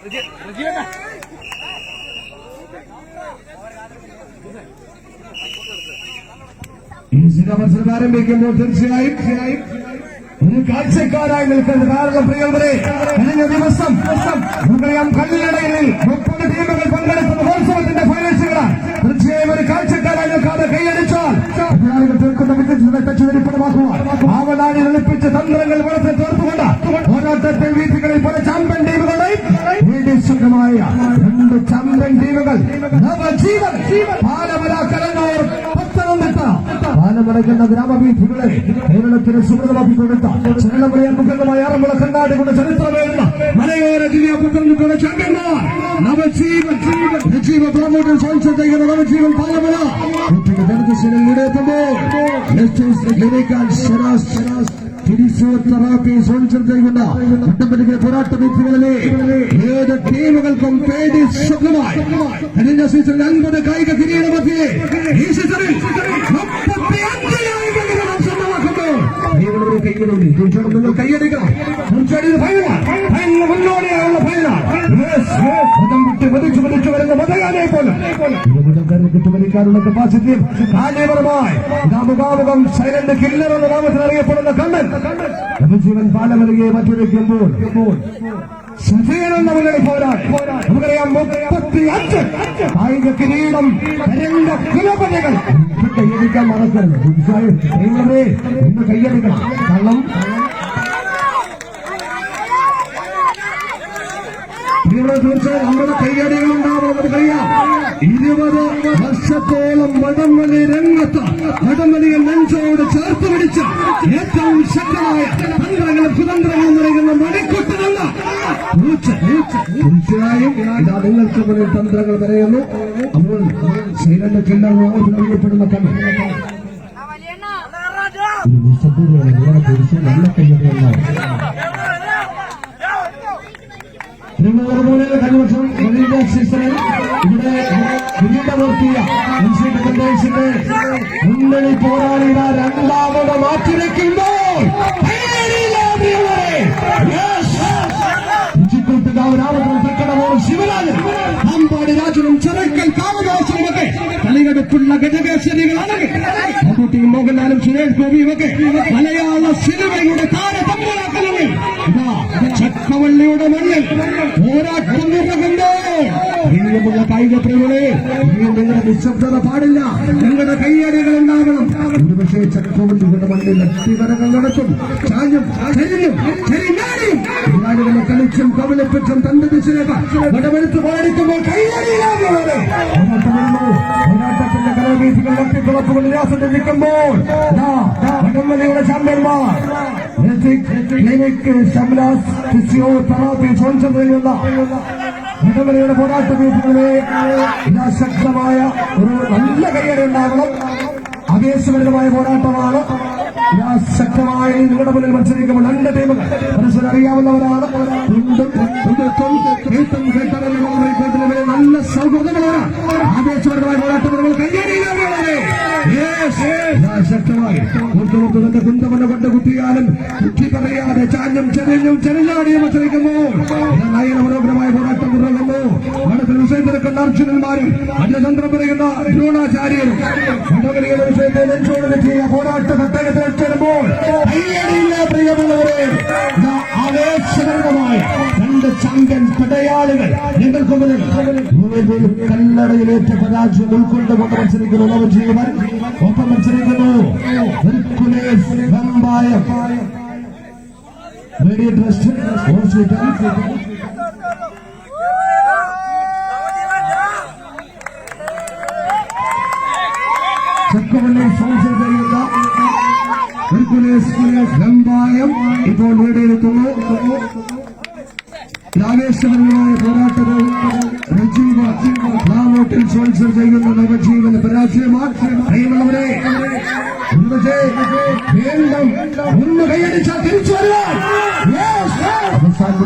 ഈ ശിഖാമത്സരം ആരംഭിക്കുമ്പോൾ തീർച്ചയായും ഒരു കാഴ്ചക്കാരായി നിൽക്കുന്ന കാരണം പ്രിയവരെ കഴിഞ്ഞ ദിവസം നമുക്കറിയാം കല്ലിടയിൽ മുപ്പത് ടീമുകൾ പങ്കെടുത്ത മഹോത്സവത്തിന്റെ ഫൈനൽസുകളാണ് തീർച്ചയായും ഒരു കാഴ്ചക്കാരായി നിൽക്കാതെ കൈയടിച്ചാൽ തീർക്കുന്ന വിദ്യുത് തച്ചുവരിപ്പണമാക്കുവാൻ ആവനാടി ഒളിപ്പിച്ച തന്ത്രങ്ങൾ വളർത്തി തീർത്തുകൊണ്ട് പോരാട്ടത്തിൽ വീഥികളിൽ പല ചാമ്പ്യൻ ടീമുകളെയും വീടിശുദ്ധമായ രണ്ട് ചാമ്പ്യൻ ടീമുകൾ നവജീവൻ പാലമല കലങ്ങോർ പത്തനംതിട്ട പാലമടയ്ക്കുന്ന ഗ്രാമവീഥികളെ കേരളത്തിന് സുഹൃതമാക്കി കൊടുത്ത മുഖമായ ആറന്മുള കണ്ണാടി കൊണ്ട് ചരിത്രമേറുന്ന മലയോര ജില്ലാ പത്തനംതിട്ടയുടെ ചാമ്പ്യന്മാർ നവജീവൻ നവജീവ പ്രമോട്ടർ സ്പോൺസർ ചെയ്യുന്ന നവജീവൻ പാലമല ടീമുകൾക്കും പേടി കഴിഞ്ഞ സീസണിൽ അൻപത് കായിക കിരീട മധ്യേ ഈ സീസണിൽ ടീമുകളുടെ കൈകളുണ്ട് തീർച്ചയായിട്ടും നിങ്ങൾ കൈയടിക്കണം. തീർച്ചയായിട്ടും ഫൈനലാണ് ഫൈനലിന് മുന്നോടിയായുള്ള ഫൈനലാണ് മതം വിട്ട് മതിച്ചു മതിച്ചു വരുന്ന മതകാലെ പോലും. കിട്ടുമലിക്കാനുള്ള കപ്പാസിറ്റിയും കാര്യപരമായി മുഖാമുഖം സൈലന്റ് കില്ലർ എന്ന നാമത്തിൽ അറിയപ്പെടുന്ന കണ്ണൻ. ജീവൻ പാലമലികയെ മറ്റൊരുക്കുമ്പോൾ മുന്നണി പോരാടി. നമുക്കറിയാം മുപ്പത്തി അഞ്ച് കായിക കിരീടം രണ്ട് കുലപതികൾ കൈയടിക്കാൻ മറക്കരുത്. ദൈവമേ ഇന്ന് കൈയടിക്കണം. കള്ളം. ഇവിടെ തീർച്ചയായും നമ്മുടെ കൈയടികൾ ഉണ്ടാവണം. നമുക്കറിയാം ഇരുപത് വർഷത്തോളം വടംവലി രംഗത്ത് വടംവലിയെ നെഞ്ചോട് ചേർത്ത് പിടിച്ച ഏറ്റവും ശക്തമായ തന്ത്രങ്ങളും കുതന്ത്രങ്ങളും നിറയുന്ന മണിക്കുട്ടനല്ല തീർച്ചയായും ഇതാ നിങ്ങൾക്ക് മുന്നിൽ തന്ത്രങ്ങൾ പറയുന്നു. അപ്പോൾ ശ്രീരംഗ കില്ലർ അറിയപ്പെടുന്ന കൈയടികളാണ് തിരുവനന്തപുരം സീസണിൽ ഇവിടെ കിരീടമൂർത്തിയ മുൻസിപ്പൽ കൺവെൻഷന്റെ മുന്നണി പോരാളിയുടെ രണ്ടാമത് മാറ്റിവെക്കുമ്പോൾ ശിവരാജൻ പാമ്പാടി രാജനും ചിറക്കൽ കാമദാസനുമൊക്കെ കളികടുപ്പുള്ള ഗജകേശ്വരികളാണെങ്കിൽ മമ്മൂട്ടിയും മോഹൻലാലും സുരേഷ് ഗോപിയുമൊക്കെ മലയാള സിനിമയുടെ താരതമ്മിലാക്കണമെങ്കിൽ ചക്കവള്ളിയുടെ മണ്ണിൽ പോരാട്ടം നിറകുമ്പോൾ പ്രിയമുള്ള കായിക പ്രേമികളെ നിങ്ങളുടെ നിശബ്ദത പാടില്ല. നിങ്ങളുടെ കയ്യടികൾ ഉണ്ടാകണം. ഒരുപക്ഷെ ചക്കവള്ളിയുടെ മണ്ണിൽ അട്ടിവരകൾ നടത്തും. ചാഞ്ഞും ചെരിഞ്ഞും ചെരിഞ്ഞാടിയും എതിരാളികളെ കളിച്ചും കവലപ്പെട്ടും തന്റെ ദിശയിലേക്ക് വടമെടുത്ത് പോരാടിക്കുമ്പോൾ പോരാട്ടത്തിന്റെ ഉല്ലാസത്തിൽ നിൽക്കുമ്പോൾ വടംവലിയുടെ ചാമ്പ്യന്മാർ. ക്ലിനിക് ശംലാസ് ഫിസിയോ തെറാപ്പി ചെയ്യുന്ന ശക്തമായ ഒരു നല്ല കൈയടി ഉണ്ടാകണം. ആവേശഭരിതമായ പോരാട്ടമാണ്. ശക്തമായി നിങ്ങളുടെ മുന്നിൽ മത്സരിക്കുമ്പോൾ രണ്ട് ടീമുകൾ പരസ്പരം അറിയാവുന്നവരാണ്. തന്റെ കുന്തമന കൊണ്ട് കുത്തിയാലും കുത്തി പറയാതെ ചാഞ്ഞും ചെറിഞ്ഞും ചെറിഞ്ഞാടിയും മത്സരിക്കുമ്പോൾ നയന മനോഹരമായ പോരാട്ടം തുടങ്ങുന്നു അടുത്ത വിഷയം തിരക്കുന്ന അർജുനന്മാരും അന്യതന്ത്രം പറയുന്ന ദ്രോണാചാര്യരും വടകരയുടെ വിഷയത്തെ പ്രിയമുള്ളവരെ. രണ്ട് പടയാളികൾ പരാജയം ഉൾക്കൊണ്ടുകൊണ്ട് മത്സരിക്കുന്നു മത്സരിക്കുന്നു Hercules Vembayam radio trust hospital Chakkavalli sponsor ചെയ്യുന്ന ഹെർക്കുലേസ് വെമ്പായം ഇപ്പോൾ നേടിയെത്തുന്നു ആവേശപരമായ പോരാട്ടത്തിൽ രജീവ റാവോട്ടിൽ സ്പോൺസർ ചെയ്യുന്ന നവജീവൻ പരാജയമാണ് പ്രിയമുള്ളവരെ ഒരുപക്ഷേ വീണ്ടും ഒന്ന് കൈയടിച്ചാൽ തിരിച്ചു വരുവാൻ. Yes, yes. അവസാനം